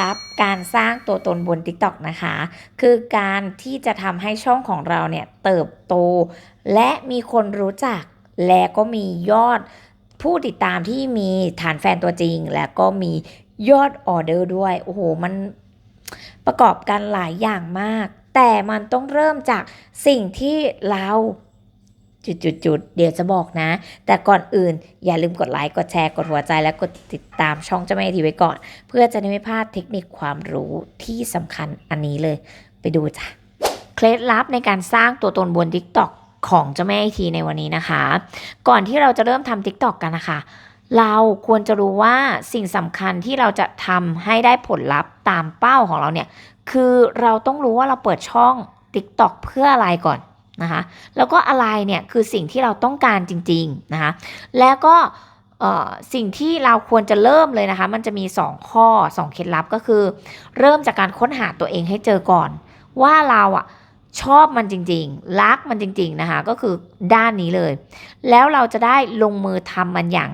ลับการสร้างตัวตนบน TikTok นะคะ คือการที่จะทำให้ช่องของเราเนี่ยเติบโต และมีคนรู้จัก และก็มียอดผู้ติดตามที่มีฐานแฟนตัวจริง และก็มียอดออเดอร์ด้วย โอ้โห มันประกอบกันหลายอย่างมาก แต่มันต้องเริ่มจากสิ่งที่เรา จุดๆเดี๋ยวจะบอกนะ แต่ก่อนอื่นอย่าลืมกดไลค์กดแชร์กดหัวใจและกดติดตามช่องเจ้าแม่ทีไว้ก่อน เพื่อจะได้ไม่พลาดเทคนิคความรู้ที่สำคัญอันนี้เลย ไปดูจ้ะเคล็ดลับในการสร้างตัวตนบน TikTok ของเจ้าแม่ทีในวันนี้นะคะ ก่อนที่เราจะเริ่มทำ TikTok กันนะคะเราควรจะรู้ว่าสิ่งสำคัญที่เราจะทำให้ได้ผลลัพธ์ตามเป้าของเราเนี่ย คือเราต้องรู้ว่าเราเปิดช่อง TikTok เพื่ออะไรก่อน นะคะแล้วก็อะไรเนี่ยคือสิ่งที่เราต้องการจริงๆนะคะแล้วก็สิ่งที่เราควรจะเริ่มเลยนะคะ มันจะมี 2 ข้อ 2 เคล็ดลับก็คือ เริ่มจากการค้นหาตัวเองให้เจอก่อน ว่าเราอะชอบมันจริงๆ รักมันจริง ๆนะคะ ก็คือด้านนี้เลย แล้วเราจะได้ลงมือทำมันอย่าง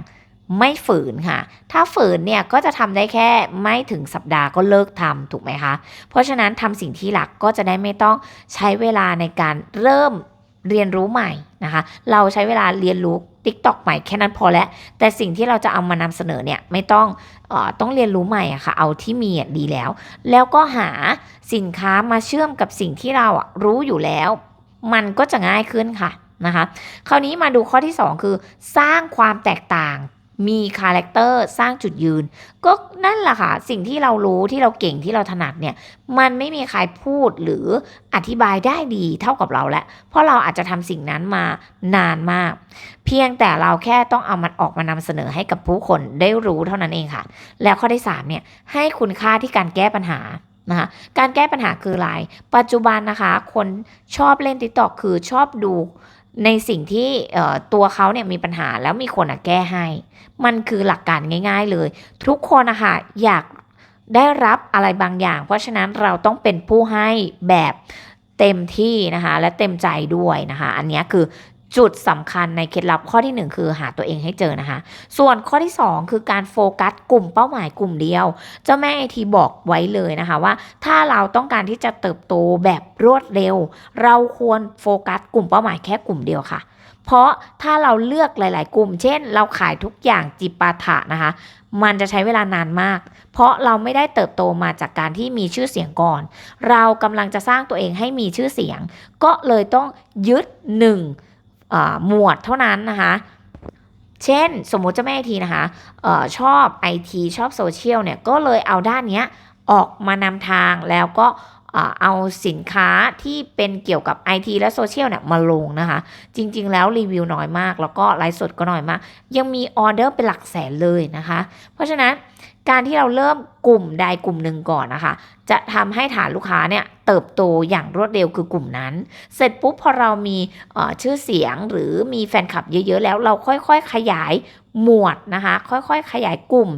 ไม่ฝืนค่ะ ถ้าฝืนเนี่ยก็จะทำได้แค่ไม่ถึงสัปดาห์ก็เลิกทำถูกไหมคะ เพราะฉะนั้นทำสิ่งที่รักก็จะได้ไม่ต้องใช้เวลาในการเริ่มเรียนรู้ใหม่นะคะ เราใช้เวลาเรียนรู้ TikTok ใหม่แค่นั้นพอแล้ว แต่สิ่งที่เราจะเอามานำเสนอเนี่ยไม่ต้องออต้องเรียนรู้ใหม่อะค่ะ เอาที่มีดีแล้ว แล้วก็หาสินค้ามาเชื่อมกับสิ่งที่เรารู้อยู่แล้ว มันก็จะง่ายขึ้นค่ะนะคะ คราวนี้มาดูข้อที่ 2 คือ สร้างความแตกต่าง มีคาแรคเตอร์สร้างจุดยืน ก็นั่นแหละค่ะ สิ่งที่เรารู้ที่เราเก่งที่เราถนัดเนี่ย มันไม่มีใครพูดหรืออธิบายได้ดีเท่ากับเราแล้ว เพราะเราอาจจะทำสิ่งนั้นมานานมาก เพียงแต่เราแค่ต้องเอามันออกมานำเสนอให้กับผู้คนได้รู้เท่านั้นเองค่ะ แล้วข้อที่3เนี่ยให้คุณค่าที่การแก้ปัญหานะคะการแก้ปัญหาคืออะไร ปัจจุบันนะคะ คนชอบเล่น t ิ k t o k คือชอบดู ในสิ่งที่ตัวเขาเนี่ยมีปัญหาแล้วมีคนอะแก้ให้ มันคือหลักการง่าย ๆเลย ทุกคนนะคะอยากได้รับอะไรบางอย่าง เพราะฉะนั้นเราต้องเป็นผู้ให้แบบเต็มที่นะคะและเต็มใจด้วยนะคะ อันนี้คือ จุดสำคัญในเคล็ดลับข้อทีหนึ่1 คือหาตัวเองให้เจอนะคะ ส่วนข้อที่ 2 คือการโฟกัสกลุ่มเป้าหมายกลุ่มเดียว เจ้าแม่ไอทีบอกไว้เลยนะคะว่า ถ้าเราต้องการที่จะเติบโตแบบรวดเร็ว เราควรโฟกัสกลุ่มเป้าหมายแค่กลุ่มเดียวค่ะ เพราะถ้าเราเลือกหลาย ๆ กลุ่ม เช่น เราขายทุกอย่างจิปาถะนะคะมันจะใช้เวลานานมาก เพราะเราไม่ได้เติบโตมาจากการที่มีชื่อเสียงก่อน เรากำลังจะสร้างตัวเองให้มีชื่อเสียง ก็เลยต้องยึดหนึ่ง หมวดเท่านั้นนะคะ เช่นสมมติเจ้าแม่ไอทีนะคะออชอบ IT ชอบโซเชียลเนี่ยก็เลยเอาด้านเนี้ยออกมานำทางแล้วก็ เอาสินค้าที่เป็นเกี่ยวกับ IT และโซเชียลเนี่ยมาลงนะคะ จริง ๆ แล้วรีวิวน้อยมาก แล้วก็ไลฟ์สดก็น้อยมาก ยังมีออเดอร์เป็นหลักแสนเลยนะคะ เพราะฉะนั้นการที่เราเริ่มกลุ่มใดกลุ่มหนึ่งก่อนนะคะ จะทำให้ฐานลูกค้าเนี่ยเติบโตอย่างรวดเร็วคือกลุ่มนั้น เสร็จปุ๊บพอเรามีชื่อเสียงหรือมีแฟนคลับเยอะ ๆ แล้วเราค่อย ๆ ขยายหมวดนะคะ ค่อย ๆ ขยายกลุ่ม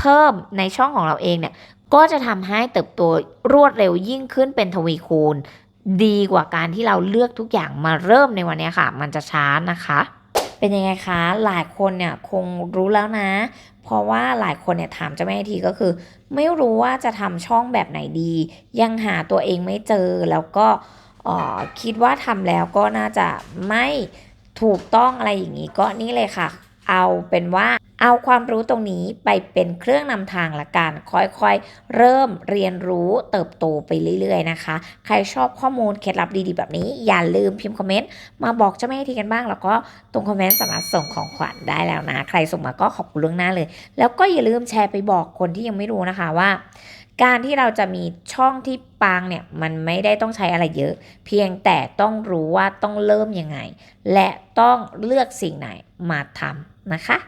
เพิ่มในช่องของเราเองเนี่ยก็จะทำให้เติบโตรวดเร็วยิ่งขึ้นเป็นทวีคูณ ดีกว่าการที่เราเลือกทุกอย่างมาเริ่มในวันนี้ค่ะ มันจะช้านะคะ เป็นยังไงคะ หลายคนเนี่ยคงรู้แล้วนะ เพราะว่าหลายคนเนี่ยถามเจ้าแม่ทีก็คือ ไม่รู้ว่าจะทำช่องแบบไหนดี ยังหาตัวเองไม่เจอแล้วก็คิดว่าทำแล้วก็น่าจะไม่ถูกต้องอะไรอย่างนี้ก็นี่เลยค่ะ เอาเป็นว่า เอาความรู้ตรงนี้ไปเป็นเครื่องนำทางละกัน ค่อยๆ เริ่มเรียนรู้เติบโตไปเรื่อยๆนะคะ ใครชอบข้อมูลเคล็ดลับดีๆ แบบนี้ อย่าลืมพิมพ์คอมเมนต์มาบอกเจ้าแม่ทีกันบ้าง แล้วก็ตรงคอมเมนต์สามารถส่งของขวัญได้แล้วนะ ใครส่งมาก็ขอบคุณล่วงหน้าเลย แล้วก็อย่าลืมแชร์ไปบอกคนที่ยังไม่รู้นะคะว่า การที่เราจะมีช่องที่ปังเนี่ยมันไม่ได้ต้องใช้อะไรเยอะ เพียงแต่ต้องรู้ว่าต้องเริ่มยังไง และต้องเลือกสิ่งไหนมาทำนะคะ